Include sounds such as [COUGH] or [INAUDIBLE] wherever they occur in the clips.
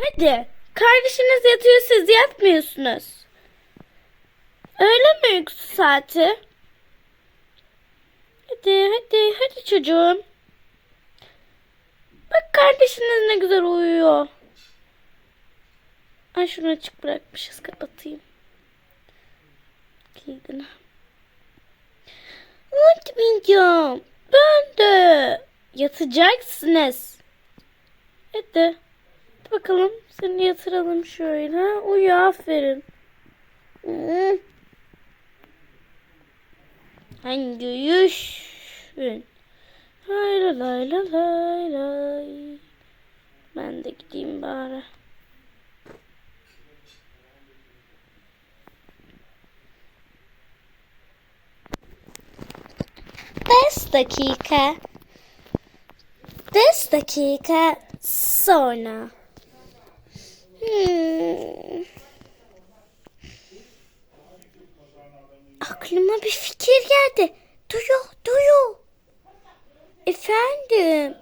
Hadi. Kardeşiniz yatıyor siz yatmıyorsunuz. Öyle mi uyku saati? Hadi hadi hadi çocuğum. Bak kardeşiniz ne güzel uyuyor. Ay şunu açık bırakmışız kapatayım. Kilidini. Unutmayacağım. Ben de. Yatacaksınız. Hadi. Bakalım seni yatıralım şöyle. Uyu aferin. Hangi yüşün? Lay lay lay lay lay. Ben de gideyim bari. Beş dakika. Beş dakika sonra. Hmm. Aklıma bir fikir geldi. Duyu, duyu. Efendim.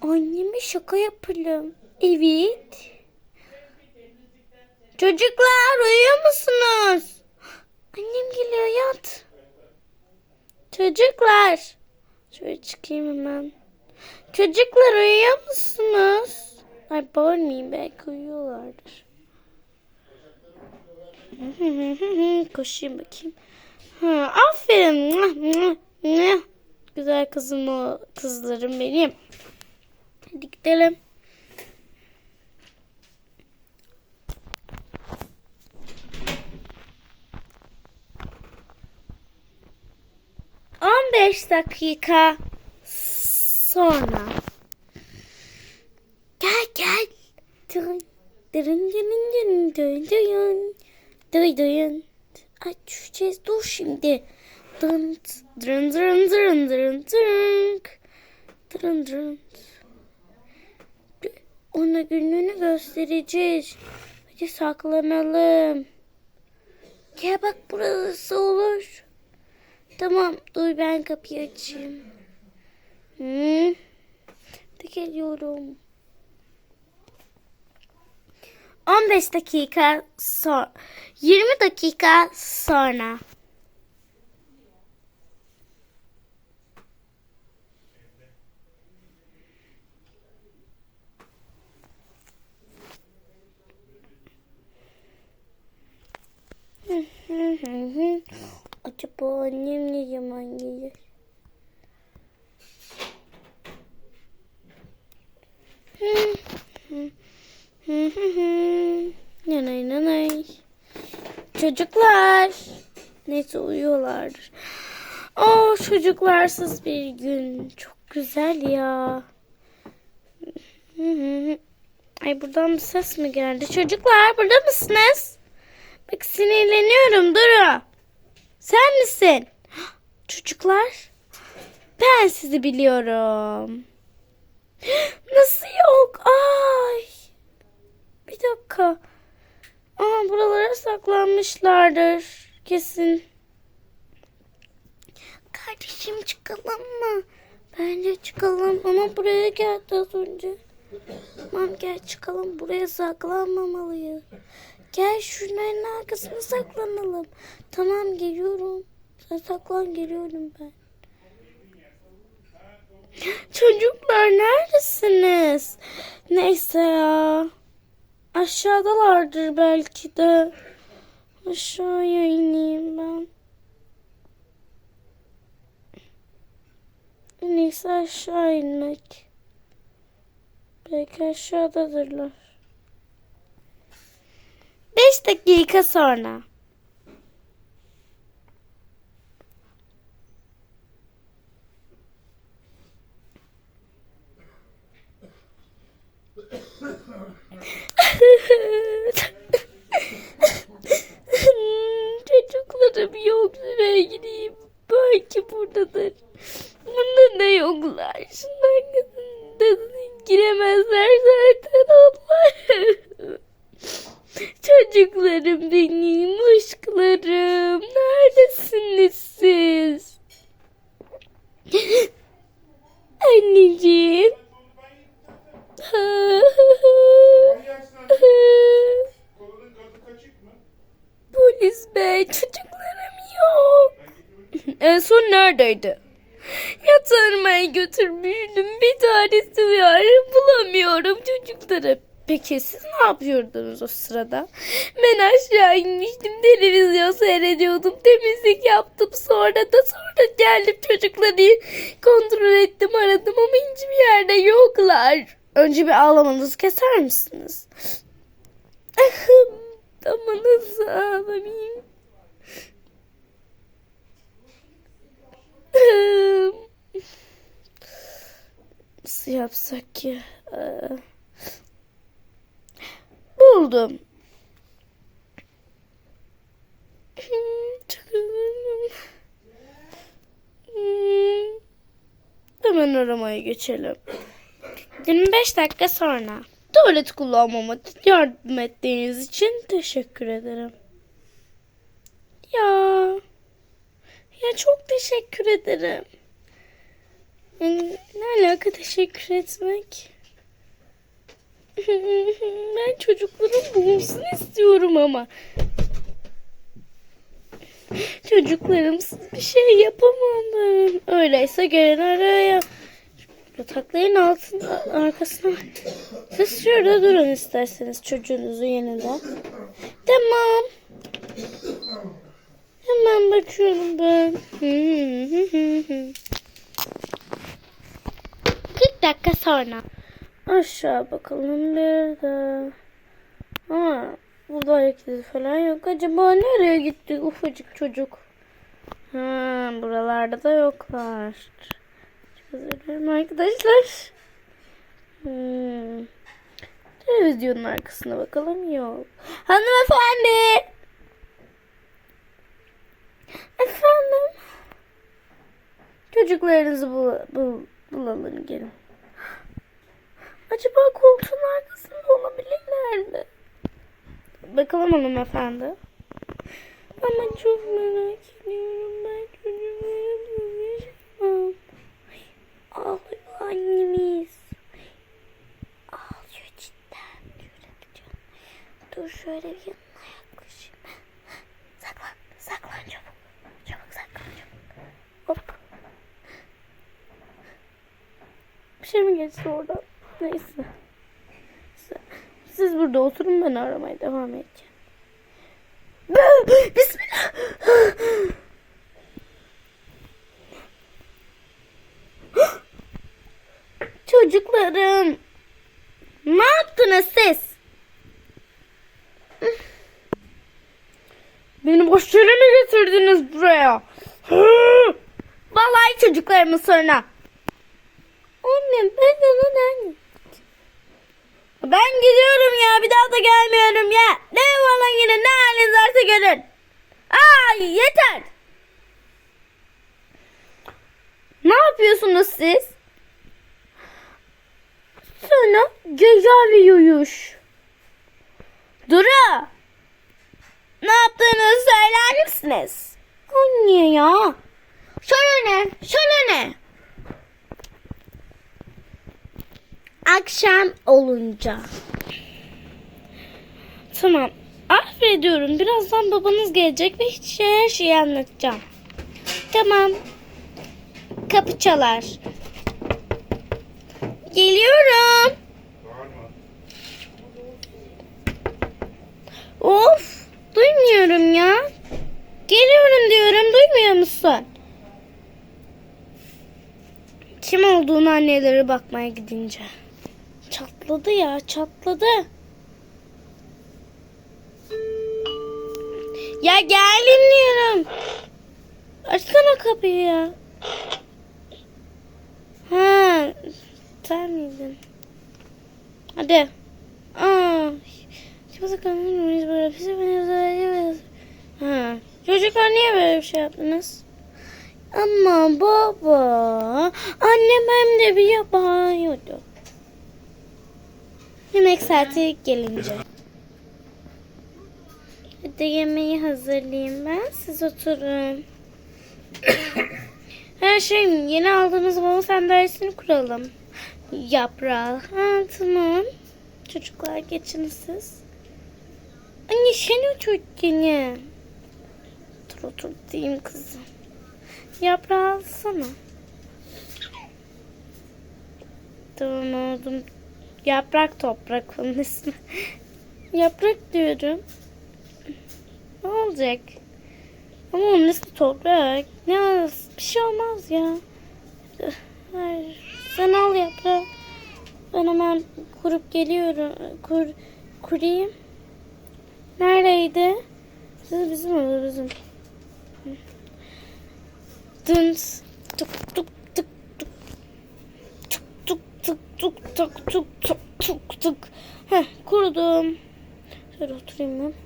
Anneme şaka yapalım. Evet. Çocuklar uyuyor musunuz? Annem geliyor yat. Çocuklar. Şöyle çıkayım hemen. Çocuklar uyuyor musunuz? Ay bağırmayayım belki uyuyorlardır. [LAUGHS] Koşayım bakayım. Ha, aferin. Güzel kızım o kızlarım benim. Hadi gidelim. On beş dakika sonra. Gel gel. Dırın dırın dırın dırın dırın dırın dırın dırın. Ay düşeceğiz dur şimdi. Dırın dırın dırın dırın dırın dırın. Dırın dırın. Ona gününü göstereceğiz. Hadi saklanalım. Gel bak burası olur. Tamam dur ben kapıyı açayım. Hı. Hadi geliyorum. 15 dakika sonra 20 dakika sonra Acaba annem ne zaman gelir? Çocuklar. Neyse uyuyorlardır. Oh çocuklarsız bir gün. Çok güzel ya. Ay buradan bir ses mi geldi? Çocuklar burada mısınız? Bak sinirleniyorum Duru. Sen misin? Çocuklar. Ben sizi biliyorum. [GASPS] Nasıl yok? Ay. Bir dakika. Aa buralara saklanmışlardır. Kesin. Kardeşim çıkalım mı? Bence çıkalım ama buraya geldi az önce. Tamam gel çıkalım. Buraya saklanmamalıyız. Gel şunların arkasına saklanalım. Tamam geliyorum. Sen saklan geliyorum ben. Çocuklar neredesiniz? Neyse ya. Aşağıdalardır belki de. Aşağıya ineyim ben. En iyisi aşağı inmek. Belki aşağıdadırlar. Beş dakika sonra. Param yok nereye gideyim. Belki buradadır. Bunda da yoklar. Şunlar kadın giremezler zaten onlar. [LAUGHS] Çocuklarım benim, aşklarım. Neredesiniz siz? [LAUGHS] Anneciğim. [LAUGHS] Polis bey, çocuk en son neredeydi? Yatırmaya götürmüştüm. Bir tanesi var. Bulamıyorum çocukları. Peki siz ne yapıyordunuz o sırada? Ben aşağı inmiştim. Televizyon seyrediyordum. Temizlik yaptım. Sonra da sonra geldim çocukları kontrol ettim aradım ama hiçbir yerde yoklar. Önce bir ağlamanızı keser misiniz? Ama nasıl ağlamayayım? Nasıl yapsak ki? Ee, Buldum. Çok. Hemen aramaya geçelim. 25 dakika sonra. Tuvalet kullanmama yardım ettiğiniz için teşekkür ederim. Ya. Ya çok teşekkür ederim. Ne alaka teşekkür etmek? [LAUGHS] ben çocukların bulunsun istiyorum ama. Çocuklarımsız bir şey yapamam ben. Öyleyse gelin araya. Yatakların altında arkasına. Siz şurada durun isterseniz çocuğunuzun yanında. Tamam. Hemen bakıyorum ben. 40 dakika sonra. Aşağı bakalım nerede? Ama burada ayak izi falan yok. Acaba nereye gitti ufacık çocuk? Ha, buralarda da yoklar. Dilerim arkadaşlar. Hmm. Televizyonun arkasına bakalım. Yok. Hanımefendi. Efendim. Çocuklarınızı bul, bul, bulalım gelin. Acaba koltuğun arkasında olabilirler mi? Bakalım hanımefendi. Ama çok merak ediyorum. Ben çocuklarımla yaşamam. Ağlıyor annemiz. Ağlıyor cidden. Şöyle bir can. Dur şöyle bir yanına yaklaşayım. Saklan. Saklan çabuk. Çabuk saklan çabuk. Hop. Bir şey mi geçti oradan? Neyse. Neyse. Siz burada oturun ben aramaya devam edeceğim. Bismillah. Çocuklarım. Ne yaptınız siz? Beni boş yere mi getirdiniz buraya? Vallahi çocuklarımın soruna. Anne ben sana anne. Ben gidiyorum ya bir daha da gelmiyorum ya. Ne bana yine ne haliniz varsa görün. Ay yeter. Ne yapıyorsunuz siz? Sana cezaevi yuyuş. Duru. Ne yaptığınızı söyler misiniz? Anne ya. Sana ne? Sana ne? akşam olunca. Tamam. Affediyorum. Birazdan babanız gelecek ve hiç şey her şeyi anlatacağım. Tamam. Kapı çalar. Geliyorum. Of. Duymuyorum ya. Geliyorum diyorum. Duymuyor musun? Kim olduğunu anneleri bakmaya gidince. Çatladı ya çatladı. Ya gelin diyorum. Açsana kapıyı ya. Ha, sen miydin? Hadi. Aa. Ha. Çocuklar niye böyle bir şey yaptınız? Ama baba, annem hem de bir yapıyordu. Yemek saati gelince. Hadi yemeği hazırlayayım ben. Siz oturun. [COUGHS] Her şey yeni aldığımız baba sandalyesini kuralım. Yaprağı. Ha tamam. Çocuklar geçin siz. Anne sen otur yine. Otur otur diyeyim kızım. Yaprağı alsana. Tamam oldum. Yaprak toprak onun ismi. [LAUGHS] Yaprak diyorum. Ne olacak? Ama onun ismi toprak. Ne az- bir şey olmaz ya. Hayır. Sen al yaprağı. Ben hemen kurup geliyorum. Kur, kurayım. Neredeydi? Bizim bizim o bizim. Dın tık tık tık tık tık tık tık tık tık tık tık tık tık. Heh kurudum. Şöyle oturayım ben.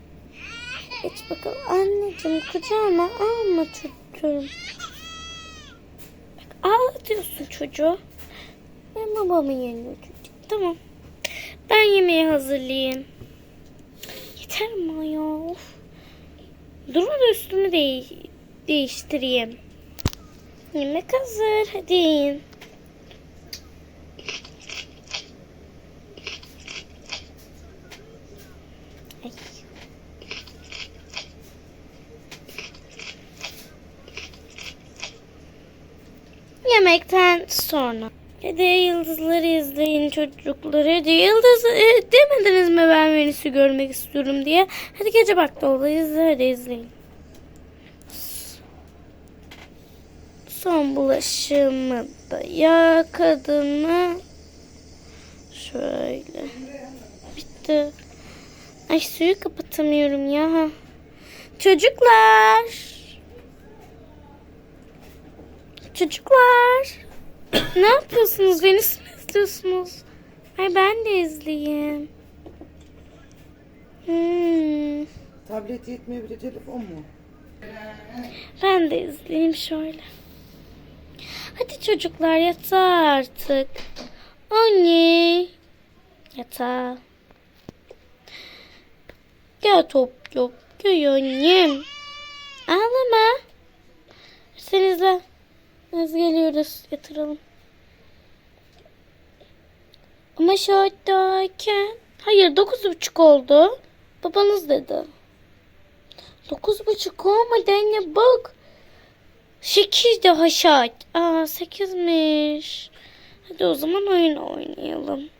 Geç bakalım. Anneciğim kucağıma alma çocuğum. Bak ağlatıyorsun çocuğu. Ben babamın yerine oturacağım. Tamam. Ben yemeği hazırlayayım. Yeter ama ya. Of. Durma üstümü de değiştireyim. Yemek hazır. Hadi yiyin. Ay. Yemekten sonra. Hadi yıldızları izleyin çocukları. Hadi yıldız e, demediniz mi ben Venüs'ü görmek istiyorum diye. Hadi gece izle hadi izleyin. Son bulaşığımı da yıkadım. Şöyle. Bitti. Ay suyu kapatamıyorum ya. Çocuklar. Çocuklar. Ne yapıyorsunuz? Venüs mü izliyorsunuz? Ay ben de izleyeyim. Hmm. Tablet yetmiyor bir de telefon mu? Ben de izleyeyim şöyle. Hadi çocuklar yatağa artık. Anne. Yatağa. Gel top yok. Gel annem. Ağlama. Sen izle. Biz geliyoruz. Yatıralım. Ama şahitteyken. Hayır dokuz buçuk oldu. Babanız dedi. Dokuz buçuk olmadı anne bak. Sekiz daha şart. Aa sekizmiş. Hadi o zaman oyun oynayalım.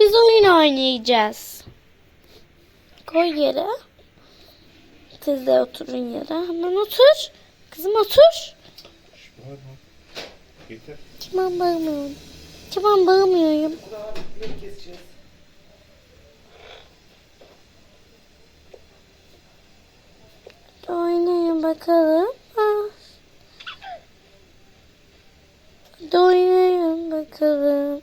Biz oyun oynayacağız. Koy yere. Siz de oturun yere. Hemen otur. Kızım otur. Yeter. Bağımıyorum. Çıban bağımıyorum. Oynayın bakalım. Ah. Doyayım bakalım.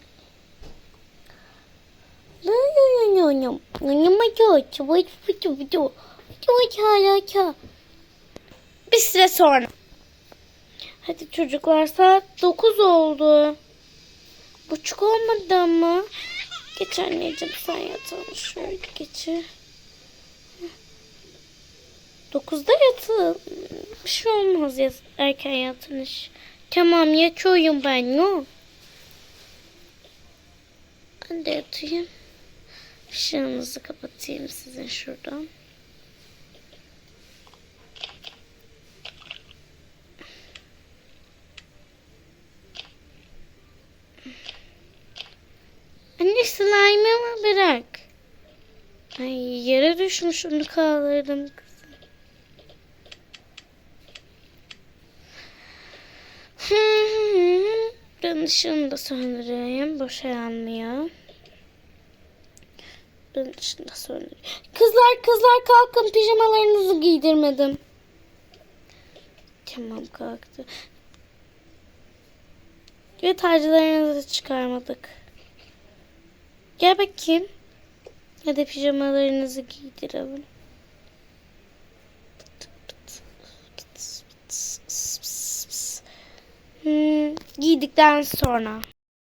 Doyayım. Oynama çok. Çabuk çabuk çabuk. Çabuk hala çabuk. Bir süre sonra. Hadi çocuklar saat 9 oldu. Buçuk olmadı ama. Geç anneciğim sen yatalım şöyle geçir. Dokuzda yatın. Bir şey olmaz ya erken yatınış. Tamam yatıyorum ben yok. Ben de yatayım. Işığınızı kapatayım sizin şuradan. Anne slime'ımı bırak. Ay yere düşmüş onu kaldırdım kızım. [LAUGHS] Ben ışığını da söndüreyim. Boşa yanmıyor. Ben ışığını da söndüreyim. Kızlar kızlar kalkın pijamalarınızı giydirmedim. Tamam kalktı. Ve taclarınızı çıkarmadık. Gel bakayım. Hadi pijamalarınızı giydirelim. Hmm, giydikten sonra.